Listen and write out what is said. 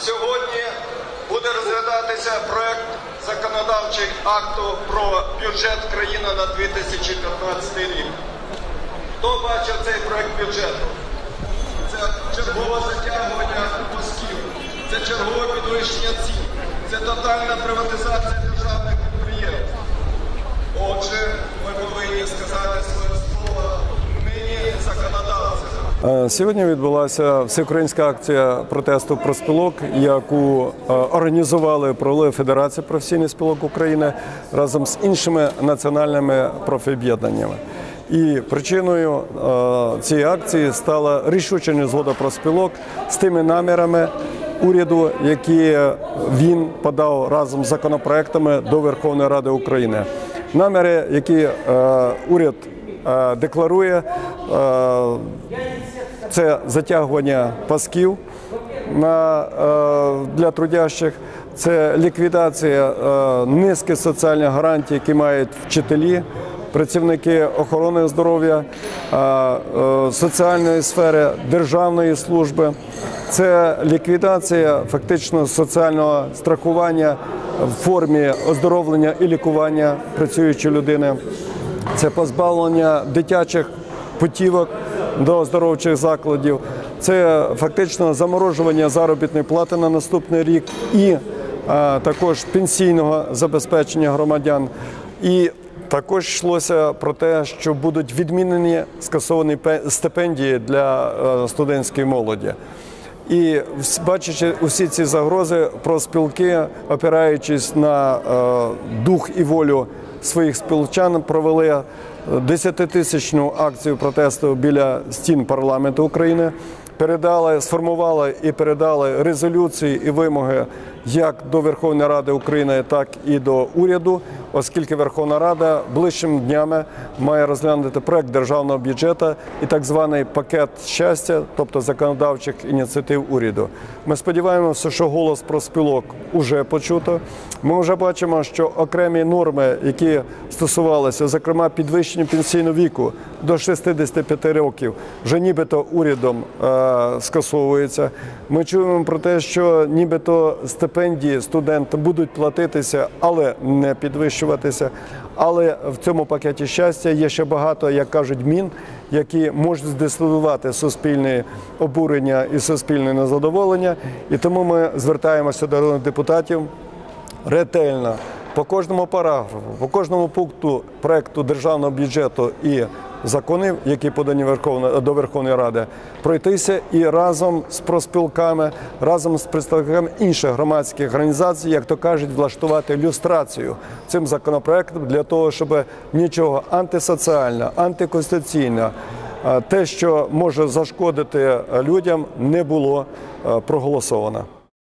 Сьогодні буде розглядатися проект законодавчий акту про бюджет країни на 2015 рік. Хто бачив цей проект бюджету? Це чергове затягування мозків, це чергове підвищення цін, це тотальна приватизація державних підприємств. Отже, ми повинні сказати Сьогодні відбулася всеукраїнська акція протесту проспілок, яку е, організували провели Федерація професійних спілок України разом з іншими національними профоб'єднаннями. І причиною е, цієї акції стала рішуча незгода проспілок з тими намірами уряду, які він подав разом з законопроектами до Верховної Ради України. Наміри, які е, уряд е, декларує, е, це затягування пасків е, для трудящих, це ліквідація е, низки соціальних гарантій, які мають вчителі, працівники охорони здоров'я, е, е, соціальної сфери, державної служби. Це ліквідація фактично соціального страхування в формі оздоровлення і лікування працюючої людини. Це позбавлення дитячих путівок до оздоровчих закладів, це фактично заморожування заробітної плати на наступний рік і а, також пенсійного забезпечення громадян. І також йшлося про те, що будуть відмінені скасовані пе- стипендії для е, студентської молоді. І бачачи усі ці загрози, профспілки, опираючись на е, дух і волю своїх спілчан, провели е, десятитисячну акцію протесту біля стін парламенту України. Передали, сформували і передали резолюції і вимоги як до Верховної Ради України, так і до уряду, оскільки Верховна Рада ближчими днями має розглянути проект державного бюджету і так званий пакет щастя, тобто законодавчих ініціатив уряду. Ми сподіваємося, що голос профспілок уже почуто. Ми вже бачимо, що окремі норми, які стосувалися, зокрема підвищення пенсійного віку до 65 років, вже нібито урядом е, скасовуються. Ми чуємо про те, що нібито стипендії студентам будуть платитися, але не підвищуватися. Але в цьому пакеті щастя є ще багато, як кажуть, мін, які можуть здестилувати суспільне обурення і суспільне незадоволення. І тому ми звертаємося до народних депутатів ретельно по кожному параграфу, по кожному пункту проекту державного бюджету і законів, які подані до Верховної Ради, пройтися і разом з проспілками, разом з представниками інших громадських організацій, як то кажуть, влаштувати люстрацію цим законопроектом для того, щоб нічого антисоціального, антиконституційного, те, що може зашкодити людям, не було проголосовано.